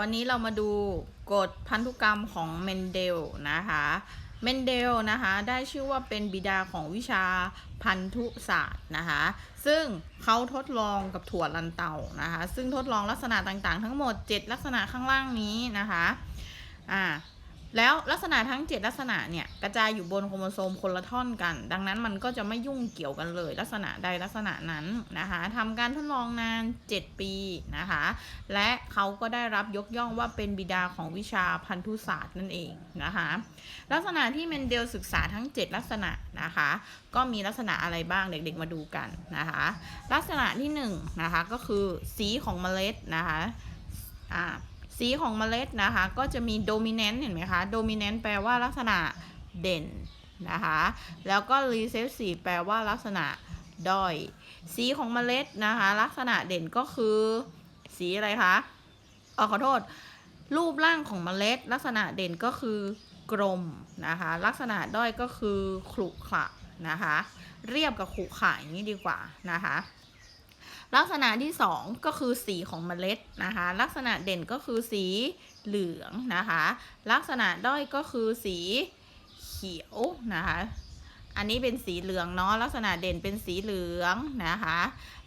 วันนี้เรามาดูกฎพันธุกรรมของเมนเดลนะคะ เมนเดลนะคะได้ชื่อว่าเป็นบิดาของวิชาพันธุศาสตร์นะคะ ซึ่งเขาทดลองกับถั่วลันเตานะคะ ซึ่งทดลองลักษณะต่างๆ ทั้งหมด 7 ลักษณะข้างล่างนี้นะคะ อ่า แล้วลักษณะทั้ง 7 ลักษณะเนี่ยกระจายอยู่บนโครโมโซมคนละท่อนกัน ดังนั้นมันก็จะไม่ยุ่งเกี่ยวกันเลย ลักษณะใดลักษณะนั้นนะคะทำการทดลองนาน 7 ปีนะคะ และเขาก็ได้รับยกย่องว่าเป็นบิดาของวิชาพันธุศาสตร์นั่นเองนะคะลักษณะที่เมนเดลศึกษาทั้ง 7 ลักษณะนะคะ ก็มีลักษณะอะไรบ้างเด็กๆมาดูกันนะคะ ลักษณะที่1นงนะคะก็คือสีของเมล็ดนะคะอ่า สีของเมล็ดนะคะ ก็จะมีโดมิเนนต์เห็นไหมคะโดมิเนนต์แปลว่าลักษณะเด่นนะคะ แล้วก็ recessive แปลว่าลักษณะด้อย สีของเมล็ดนะคะ ลักษณะเด่นก็คือ สีอะไรคะออขอโทษ รูปร่างของเมล็ด ลักษณะเด่นก็คือกลมนะคะ ลักษณะด้อยก็คือขรุขระนะคะ เรียบกับขรุขระอย่างนี้ดีกว่านะคะ ลักษณะที่สองก็คือสีของเมล็ดนะคะ ลักษณะเด่นก็คือสีเหลืองนะคะ ลักษณะด้อยก็คือสีเขียวนะคะ อันนี้เป็นสีเหลืองเนาะลักษณะเด่นเป็นสีเหลืองนะคะ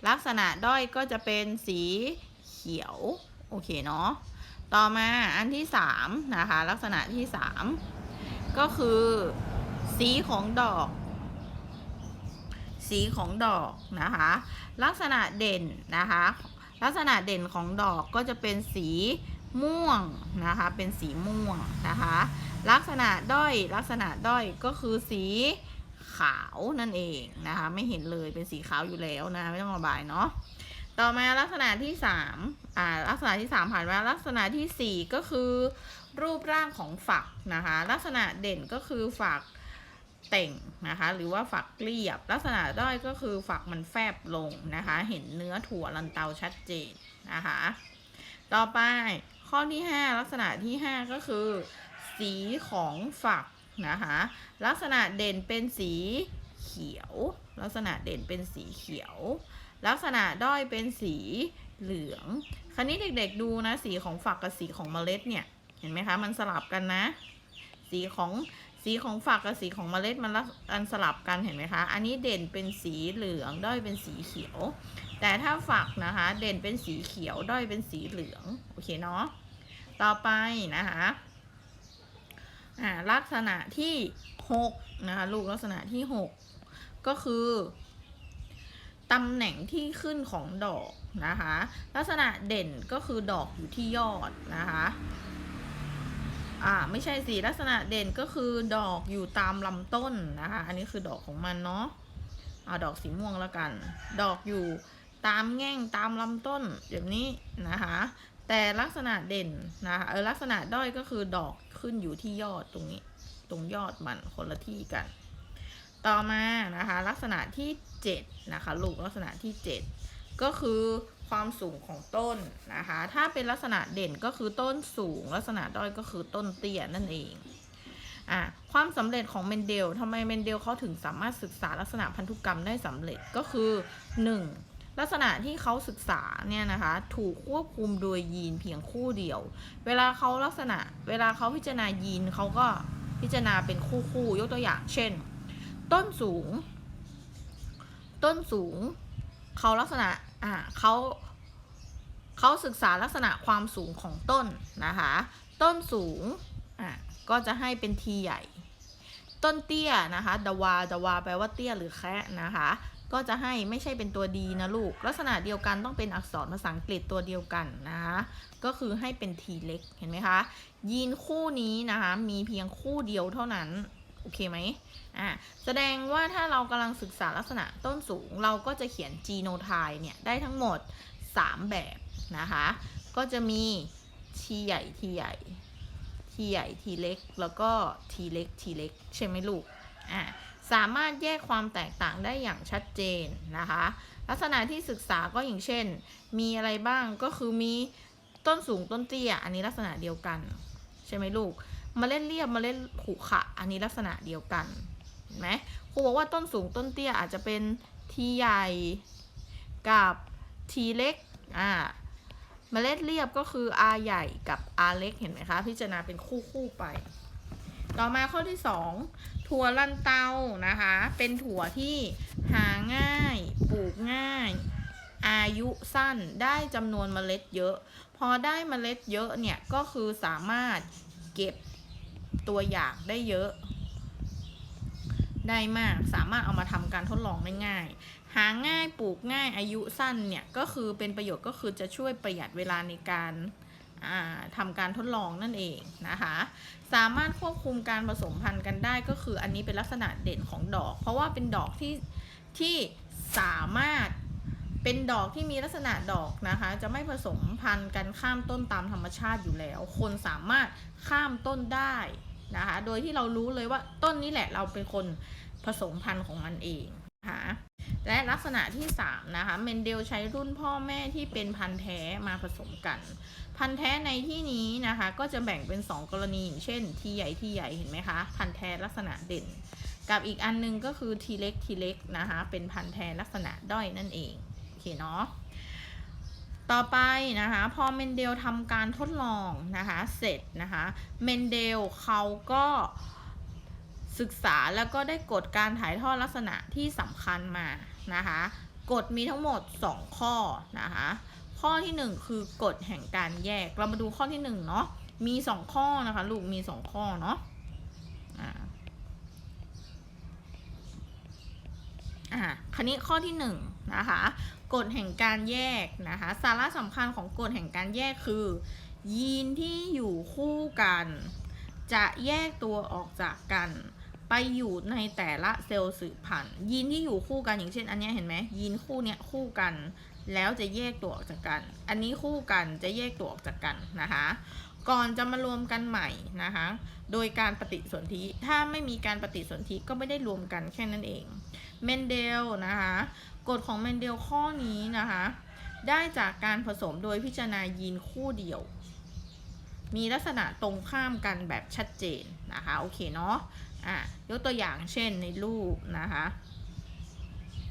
ลักษณะด้อยก็จะเป็นสีเขียวโอเคเนาะต่อมาอันที่สามนะคะ ลักษณะที่สามก็คือสีของดอก สีของดอกนะคะ ลักษณะเด่นนะคะ ลักษณะเด่นของดอกก็จะเป็นสีม่วงนะคะ เป็นสีม่วงนะคะ ลักษณะด้อยลักษณะด้อยก็คือสีขาวนั่นเองนะคะ ไม่เห็นเลยเป็นสีขาวอยู่แล้วนะไม่ต้องระบายเนาะต่อมาลักษณะที่สามอ่าลักษณะที่สามผ่านมาลักษณะที่สี่ก็คือ รูปร่างของฝักนะคะ ลักษณะเด่นก็คือฝัก เต่งนะคะ หรือว่าฝักเรียบ ลักษณะด้อยก็คือฝักมันแฟบลงนะคะ เห็นเนื้อถั่วลันเตาชัดเจนนะคะ ต่อไปข้อที่ห้าลักษณะที่ห้าก็คือ สีของฝักนะคะ ลักษณะเด่นเป็นสีเขียว ลักษณะเด่นเป็นสีเขียว ลักษณะด้อยเป็นสีเหลือง คราวนี้เด็กๆดูนะสีของฝักกับสีของเมล็ดเนี่ย เห็นไหมคะ มันสลับกันนะ สีของ สีของฝักกับสีของเมล็ดมันละอันสลับกันเห็นไหมคะ อันนี้เด่นเป็นสีเหลือง ด้อยเป็นสีเขียว แต่ถ้าฝักนะคะ เด่นเป็นสีเขียว ด้อยเป็นสีเหลือง โอเคเนาะ ต่อไปนะคะลักษณะที่หกนะคะลูกลักษณะที่หกก็คือตำแหน่งที่ขึ้นของดอกนะคะ ลักษณะเด่นก็คือดอกอยู่ที่ยอดนะคะ อ่าไม่ใช่สิลักษณะเด่นก็คือดอกอยู่ตามลำต้นนะคะ อันนี้คือดอกของมันเนาะเอาดอกสีม่วงแล้วกัน ดอกอยู่ตามแง่งตามลำต้นแบบนี้นะคะ แต่ลักษณะเด่นนะคะเออลักษณะด้อยก็คือดอกขึ้นอยู่ที่ยอดตรงนี้ ตรงยอดมันคนละที่กัน ต่อมานะคะ ลักษณะที่7นะคะลูกลักษณะที่ 7 ก็คือ ความสูงของต้นนะคะ ถ้าเป็นลักษณะเด่นก็คือต้นสูง ลักษณะด้อยก็คือต้นเตี้ยนั่นเองอะความสำเร็จของเมนเดลทำไมเมนเดลเขาถึงสามารถศึกษาลักษณะพันธุกรรมได้สำเร็จก็คือ 1. ลักษณะที่เขาศึกษาเนี่ยนะคะ ถูกควบคุมโดยยีนเพียงคู่เดียว เวลาเขาลักษณะ เวลาเขาพิจารณายีนเขาก็พิจารณาเป็นคู่คู่ยกตัวอย่าง เช่น ต้นสูง ต้นสูง เขาลักษณะ อ่าเขาเขาศึกษาลักษณะความสูงของต้นนะคะ ต้นสูงอ่าก็จะให้เป็นทีใหญ่ ต้นเตี้ยนะคะดาวาดาวาแปลว่าเตี้ยหรือแคะนะคะ ก็จะให้ไม่ใช่เป็นตัวดีนะลูก ลักษณะเดียวกันต้องเป็นอักษรภาษาอังกฤษตัวเดียวกันนะคะก็คือให้เป็นทีเล็กเห็นไหมคะยีนคู่นี้นะคะมีเพียงคู่เดียวเท่านั้น โอเคไหมอ่าแสดงว่าถ้าเรากำลังศึกษาลักษณะต้นสูง เราก็จะเขียนจีโนไทป์เนี่ยได้ทั้งหมด 3 แบบนะคะ ก็จะมีทีใหญ่ทีใหญ่ทีใหญ่ทีเล็ก แล้วก็ทีเล็กทีเล็ก ใช่ไหมลูกอ่าสามารถแยกความแตกต่างได้อย่างชัดเจนนะคะ ลักษณะที่ศึกษาก็อย่างเช่น มีอะไรบ้างก็คือมีต้นสูงต้นเตี้ยอันนี้ลักษณะเดียวกัน ใช่ไหมลูก มเมล็ดเรียบมเมล็ดขรุขะ อันนี้ลักษณะเดียวกันเห็นไหมครูบอกว่าต้นสูงต้นเตี้ยอาจจะเป็นทีใหญ่กับทีเล็กอ่ามล็ดเรียบก็คือ R ใหญ่กับ R เล็กเห็นไหมคะ พิจารณาเป็นคู่คู่ๆไป ต่อมาข้อที่ 2 ถั่วลันเตานะคะ เป็นถั่วที่หาง่าย ปลูกง่าย อายุสั้นได้จำนวนเมล็ดเยอะ พอได้เมล็ดเยอะเนี่ย ก็คือสามารถเก็บ ตัวอย่างได้เยอะได้มากสามารถเอามาทำการทดลองได้ง่าย หาง่ายปลูกง่ายอายุสั้นเนี่ยก็คือเป็นประโยชน์ก็คือจะช่วยประหยัดเวลาในการอ่าทำการทดลองนั่นเองนะคะ สามารถควบคุมการผสมพันธุ์กันได้ก็คืออันนี้เป็นลักษณะเด่นของดอก เพราะว่าเป็นดอกที่ที่สามารถเป็นดอกที่มีลักษณะดอกนะคะ จะไม่ผสมพันธุ์กันข้ามต้นตามธรรมชาติอยู่แล้ว คนสามารถข้ามต้นได้ นะคะ โดยที่เรารู้เลยว่าต้นนี้แหละเราเป็นคนผสมพันธุ์ของมันเองนะคะและลักษณะที่3นะคะเมนเดลใช้รุ่นพ่อแม่ที่เป็นพันธุ์แท้มาผสมกัน พันธุ์แท้ในที่นี้นะคะก็จะแบ่งเป็น 2 กรณีอย่างเช่น ทีใหญ่ทีใหญ่เห็นไหมคะพันธุ์แท้ลักษณะเด่น กับอีกอันหนึงก็คือทีเล็กทีเล็กนะคะเป็นพันธุ์แท้ลักษณะด้อยนั่นเองโอเคเนาะ ต่อไปนะคะพอเมนเดลทำการทดลองนะคะเสร็จนะคะเมนเดลเขาก็ศึกษาแล้วก็ได้กฎการถ่ายทอดลักษณะที่สำคัญมานะคะกฎมีทั้งหมด 2 ข้อนะคะข้อที่ 1 คือกฎแห่งการแยก เรามาดูข้อที่1เนาะมี 2 ข้อนะคะลูกมี 2 ข้อเนาะอ่าอ่าคันนี้ข้อที่1นะคะ กฎแห่งการแยกนะคะสาระสำคัญของกฎแห่งการแยกคือ ยีนที่อยู่คู่กัน จะแยกตัวออกจากกัน ไปอยู่ในแต่ละเซลล์สืบพันธุ์ยีนที่อยู่คู่กันอย่างเช่น อันเนี้ยเห็นไหมยีนคู่เนี้ยคู่กัน แล้วจะแยกตัวออกจากกัน อันนี้คู่กันจะแยกตัวออกจากกันนะคะก่อนจะมารวมกันใหม่นะคะ โดยการปฏิสนธิ ถ้าไม่มีการปฏิสนธิก็ไม่ได้รวมกันแค่นั้นเอง เมนเดลนะคะ กฎของเมนเดลข้อนี้นะคะ ได้จากการผสมโดยพิจารณายีนคู่เดียว มีลักษณะตรงข้ามกันแบบชัดเจนนะคะ โอเคเนาะอะยกตัวอย่างเช่นในรูปนะคะ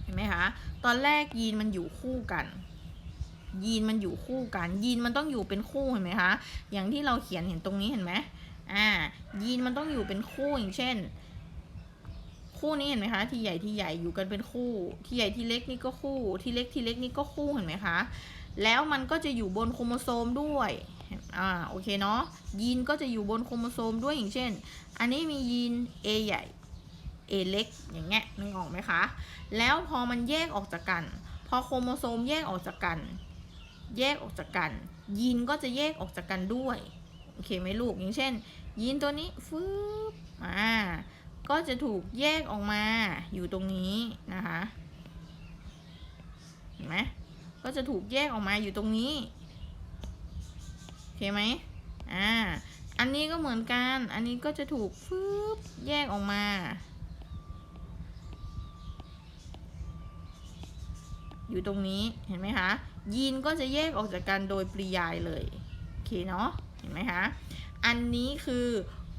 เห็นไหมคะ ตอนแรกยีนมันอยู่คู่กันยีนมันอยู่คู่กันยีนมันต้องอยู่เป็นคู่เห็นไหมคะอย่างที่เราเขียนเห็นตรงนี้เห็นไหมอ่ายีนมันต้องอยู่เป็นคู่อย่างเช่น คู่นี้เห็นไหมคะ ที่ใหญ่ที่ใหญ่อยู่กันเป็นคู่ ที่ใหญ่ที่เล็กนี่ก็คู่ ที่เล็กที่เล็กนี่ก็คู่เห็นไหมคะ แล้วมันก็จะอยู่บนโครโมโซมด้วย อ่า โอเคเนาะ ยีนก็จะอยู่บนโครโมโซมด้วยอย่างเช่น อันนี้มียีน A ใหญ่ A เล็ก อย่างเงี้ย นึกออกไหมคะ แล้วพอมันแยกออกจากกัน พอโครโมโซมแยกออกจากกัน แยกออกจากกัน ยีนก็จะแยกออกจากกันด้วย โอเคไหมลูก อย่างเช่น ยีนตัวนี้ฟืบอ่า ก็จะถูกแยกออกมาอยู่ตรงนี้นะคะเห็นไหมก็จะถูกแยกออกมาอยู่ตรงนี้โอเคไหมอ่าอันนี้ก็เหมือนกัน อันนี้ก็จะถูกฟืบแยกออกมา อยู่ตรงนี้เห็นไหมคะ ยีนก็จะแยกออกจากกันโดยปริยายเลยโอเคเนาะเห็นไหมคะ อันนี้คือ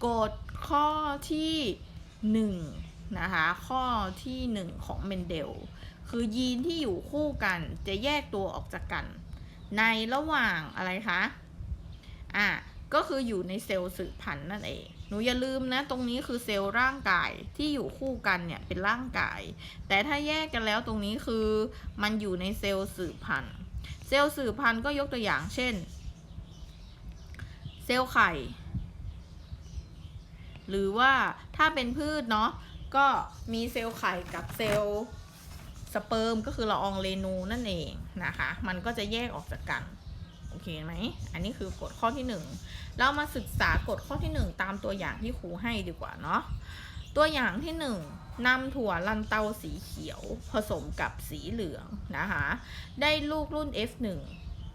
กฎข้อที่ หนึ่งนะคะข้อที่หนึ่งของเมนเดล คือยีนที่อยู่คู่กันจะแยกตัวออกจากกัน ในระหว่างอะไรคะอะก็คืออยู่ในเซลล์สืบพันธุ์นั่นเอง หนูอย่าลืมนะ ตรงนี้คือเซลล์ร่างกายที่อยู่คู่กันเนี่ยเป็นร่างกาย แต่ถ้าแยกกันแล้วตรงนี้คือมันอยู่ในเซลล์สืบพันธุ์ เซลล์สืบพันธุ์ก็ยกตัวอย่างเช่น เซลล์ไข่ หรือว่าถ้าเป็นพืชเนาะก็มีเซลล์ไข่กับเซลล์สเปิร์มก็คือละอองเรนูนั่นเองนะคะ มันก็จะแยกออกจากกันโอเคไหมอันนี้คือกฎข้อที่หนึ่งเรามาศึกษากฎข้อที่หนึ่งตามตัวอย่างที่ครูให้ดีกว่าเนาะตัวอย่างที่หนึ่งนำถั่วลันเตาสีเขียว ผสมกับสีเหลืองนะคะ ได้ลูกรุ่น F1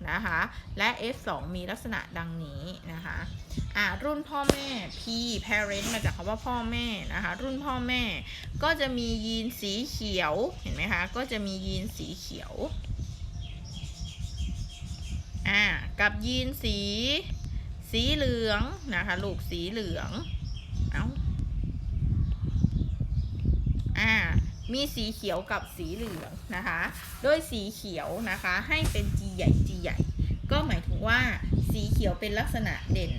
นะคะ และ F2 มีลักษณะดังนี้นะคะอ่ารุ่นพ่อแม่ P parent มาจากคำว่าพ่อแม่นะคะ รุ่นพ่อแม่ก็จะมียีนสีเขียว เห็นไหมคะ ก็จะมียีนสีเขียวอ่ากับยีนสี สีเหลืองนะคะลูกสีเหลือง เอา้าอ่า มีสีเขียวกับสีเหลืองนะคะ โดยสีเขียวนะคะให้เป็น G ใหญ่ G ใหญ่ ก็หมายถึงว่าสีเขียวเป็นลักษณะเด่น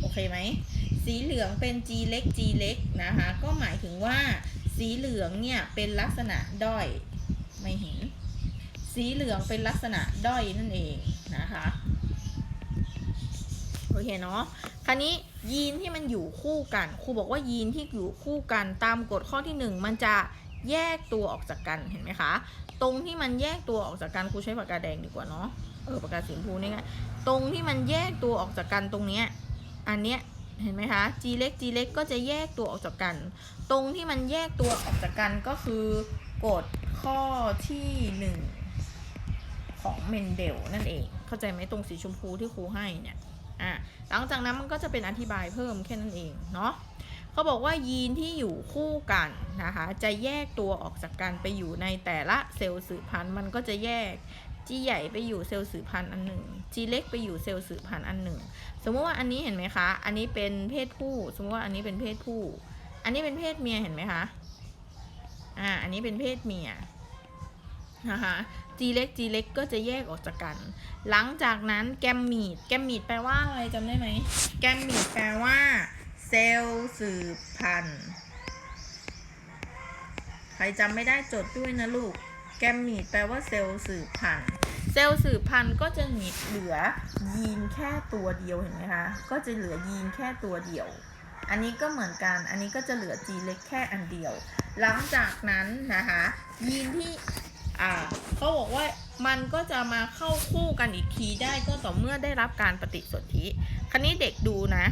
โอเคไหม สีเหลืองเป็น G เล็ก G เล็กนะคะ ก็หมายถึงว่าสีเหลืองเนี่ยเป็นลักษณะด้อย ไม่เห็น สีเหลืองเป็นลักษณะด้อยนั่นเองนะคะโอเคเนาะ คราวนี้ยีนที่มันอยู่คู่กัน ครูบอกว่ายีนที่อยู่คู่กันตามกฎข้อที่หนึ่งมันจะ แยกตัวออกจากกันเห็นไหมคะ ตรงที่มันแยกตัวออกจากกันครูใช้ปากกาแดงดีกว่าเนาะเออปากกาสีชมพูนี่ไงตรงที่มันแยกตัวออกจากกันตรงเนี้ยอันเนี้ยเห็นไหมคะ G เล็ก G เล็กก็จะแยกตัวออกจากกัน ตรงที่มันแยกตัวออกจากกันก็คือกฎข้อที่หนึ่งของเมนเดลนั่นเอง เข้าใจไหมตรงสีชมพูที่ครูให้เนี่ยอะหลังจากนั้นมันก็จะเป็นอธิบายเพิ่มแค่นั้นเองเนาะ เขาบอกว่ายีนที่อยู่คู่กันนะคะจะแยกตัวออกจากกันไปอยู่ในแต่ละเซลล์สืบพันธุ์มันก็จะแยก G ใหญ่ไปอยู่เซลล์สืบพันธุ์อันหนึ่ง G เล็กไปอยู่เซลล์สืบพันธุ์อันหนึ่ง สมมติว่าอันนี้เห็นไหมคะ อันนี้เป็นเพศผู้ สมมติว่าอันนี้เป็นเพศผู้ อันนี้เป็นเพศเมียเห็นไหมคะ อ่า อันนี้เป็นเพศเมียนะคะ G เล็ก G เล็กก็จะแยกออกจากกัน หลังจากนั้นแกมมีด แกมมีดแปลว่าอะไรจำได้ไหม แกมมีดแปลว่า เซลล์สืบพันธุ์ ใครจำไม่ได้จดด้วยนะลูก แกมมีดแปลว่าเซลล์สืบพันธุ์ เซลล์สืบพันธุ์ก็จะมีเหลือยีนแค่ตัวเดียวเห็นไหมคะ ก็จะเหลือยีนแค่ตัวเดียว อันนี้ก็เหมือนกัน อันนี้ก็จะเหลือ G เล็กแค่อันเดียว หลังจากนั้นนะคะ ยีนที่อ่าเขาบอกว่ามันก็จะมาเข้าคู่กันอีกทีได้ก็ต่อเมื่อได้รับการปฏิสนธิ คราวนี้เด็กดูนะ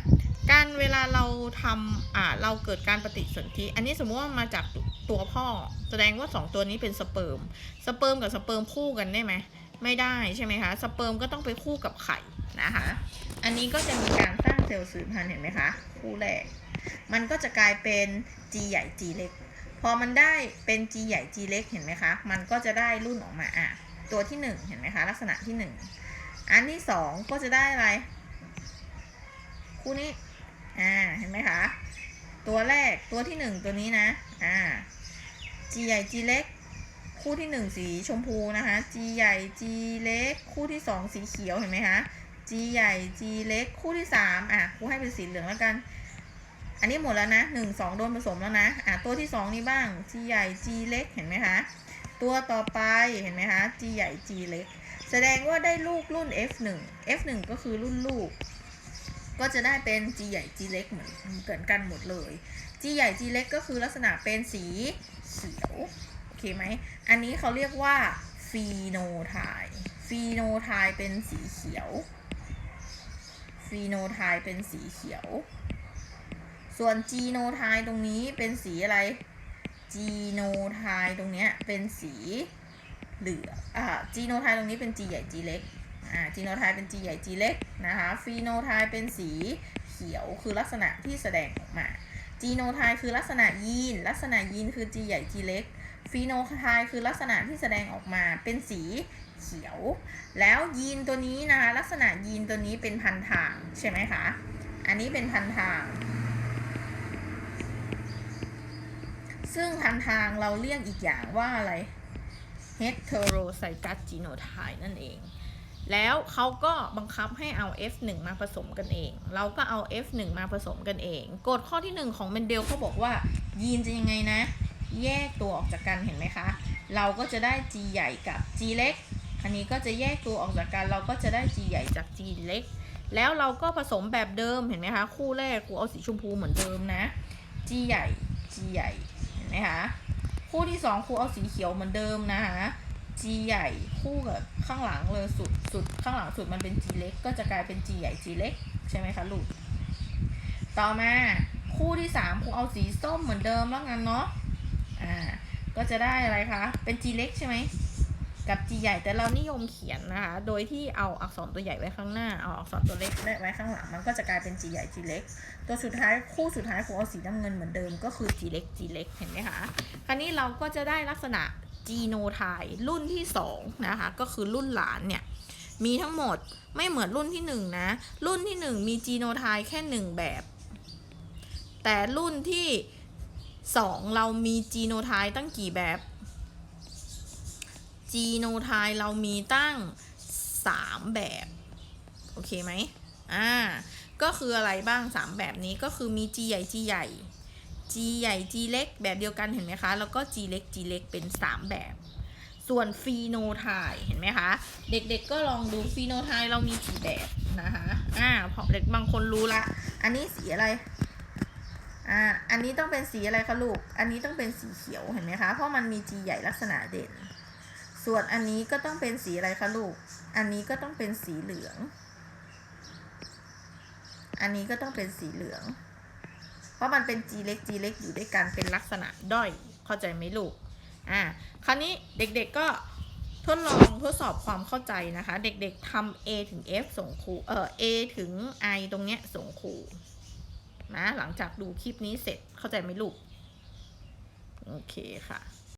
การเวลาเราทำอ่าเราเกิดการปฏิสนธิอันนี้สมมติว่ามาจากตัวพ่อ แสดงว่าสองตัวนี้เป็นสเปิร์มสเปิร์มกับสเปิร์มคู่กันได้ไหมไม่ได้ใช่ไหมคะสเปิร์มก็ต้องไปคู่กับไข่นะคะ อันนี้ก็จะมีการสร้างเซลล์สืบพันธุ์เห็นไหมคะคู่แรก มันก็จะกลายเป็น G ใหญ่ G เล็ก พอมันได้เป็น G ใหญ่ G เล็กเห็นไหมคะ มันก็จะได้รุ่นออกมาอะตัวที่หนึ่งเห็นไหมคะ ลักษณะที่หนึ่งอันที่สองก็จะได้อะไร คู่นี้ อ่า เห็นไหมคะ ตัวแรกตัวที่หนึ่งตัวนี้นะ อ่า G ใหญ่ G เล็ก คู่ที่หนึ่งสีชมพูนะคะ G ใหญ่ G เล็ก คู่ที่สองสีเขียวเห็นไหมคะ G ใหญ่ G เล็ก คู่ที่สามอะครูให้เป็นสีเหลืองแล้วกัน อันนี้หมดแล้วนะหนึ่งสองโดนผสมแล้วนะ อะตัวที่สองนี่บ้าง G ใหญ่ G เล็กเห็นไหมคะตัวต่อไปเห็นไหมคะ G ใหญ่ G เล็ก แสดงว่าได้ลูกรุ่น F1 F1 ก็คือรุ่นลูก ก็จะได้เป็น G ใหญ่ G เล็กเหมือนเกินกันหมดเลย G ใหญ่ G เล็กก็คือลักษณะเป็นสีเขียวโอเคไหมอันนี้เขาเรียกว่าฟีโนไทป์ฟีโนไทป์เป็นสีเขียวฟีโนไทป์เป็นสีเขียว ส่วนจีโนไทป์ตรงนี้เป็นสีอะไรจีโนไทป์ตรงเนี้ยเป็นสีเหลืองอ่าจีโนไทป์ตรงนี้เป็น G ใหญ่ G เล็ก จีโนไทป์เป็น G ใหญ่ G เล็กนะคะฟีโนไทป์เป็นสีเขียวคือลักษณะที่แสดงออกมาจีโนไทป์คือลักษณะยีน ลักษณะยีนคือ G ใหญ่ G เล็กฟีโนไทป์คือลักษณะที่แสดงออกมาเป็นสีเขียว แล้วยีนตัวนี้นะคะลักษณะยีนตัวนี้เป็นพันทางใช่ไหมคะ อันนี้เป็นพันทาง ซึ่งพันทางเราเรียกอีกอย่างว่าอะไร heterozygous genotype นั่นเอง แล้วเขาก็บังคับให้เอา F1 มาผสมกันเอง เราก็เอา F1 มาผสมกันเอง กฎข้อที่ 1 ของเมนเดลเขาบอกว่า ยีนจะยังไงนะ แยกตัวออกจากกันเห็นไหมคะ เราก็จะได้ G ใหญ่กับ G เล็ก อันนี้ก็จะแยกตัวออกจากกัน เราก็จะได้ G ใหญ่จาก G เล็ก แล้วเราก็ผสมแบบเดิมเห็นไหมคะ คู่แรกครูเอาสีชมพูเหมือนเดิมนะ G ใหญ่ G ใหญ่ เห็นไหมคะ คู่ที่สองครูเอาสีเขียวเหมือนเดิมนะคะ G ใหญ่คู่กับข้างหลังเลยสุดสุดข้างหลังสุดมันเป็น G เล็กก็จะกลายเป็น G ใหญ่ G เล็กใช่ไหมคะลูก ต่อมาคู่ที่สามครูเอาสีส้มเหมือนเดิมแล้วกันเนาะ อ่า ก็จะได้อะไรคะ เป็น G เล็กใช่ไหม กับ G ใหญ่แต่เรานิยมเขียนนะคะ โดยที่เอาอักษรตัวใหญ่ไว้ข้างหน้า เอาอักษรตัวเล็กไว้ข้างหลัง มันก็จะกลายเป็น G ใหญ่ G เล็ก ตัวสุดท้ายคู่สุดท้ายครูเอาสีน้ำเงินเหมือนเดิมก็คือ G เล็ก G เล็กเห็นไหมคะ คราวนี้เราก็จะได้ลักษณะ จีโนไทป์รุ่นที่2นะคะก็คือรุ่นหลานเนี่ยมีทั้งหมดไม่เหมือนรุ่นที่ 1 นะ รุ่นที่ 1 มีจีโนไทป์แค่ 1 แบบ แต่รุ่นที่ 2 เรามีจีโนไทป์ตั้งกี่แบบจีโนไทป์เรามีตั้ง 3 แบบ โอเคไหมอ่าก็คืออะไรบ้าง 3 แบบนี้ก็คือมี G ใหญ่ G ใหญ่ G ใหญ่ G เล็ก แบบเดียวกันเห็นไหมคะ แล้วก็ G เล็ก G เล็กเป็น 3 แบบ ส่วนฟีโนไทป์เห็นไหมคะ เด็กๆก็ลองดูฟีโนไทป์เรามีกี่แบบนะคะอ่าพราะเด็กบางคนรู้ละ อันนี้สีอะไรอ่าอันนี้ต้องเป็นสีอะไรคะลูก อันนี้ต้องเป็นสีเขียวเห็นไหมคะ เพราะมันมี G ใหญ่ลักษณะเด่น ส่วนอันนี้ก็ต้องเป็นสีอะไรคะลูก อันนี้ก็ต้องเป็นสีเหลือง อันนี้ก็ต้องเป็นสีเหลือง เพราะมันเป็น G เล็ก G เล็กอยู่ด้วยกันเป็นลักษณะด้อยเข้าใจไหมลูกอ่าคราวนี้เด็กๆก็ทดลองทดสอบความเข้าใจนะคะ เด็กๆทำ A ถึง F ส่งครูเออ A ถึง I ตรงเนี้ยส่งครูนะหลังจากดูคลิปนี้เสร็จเข้าใจไหมลูก โอเคค่ะ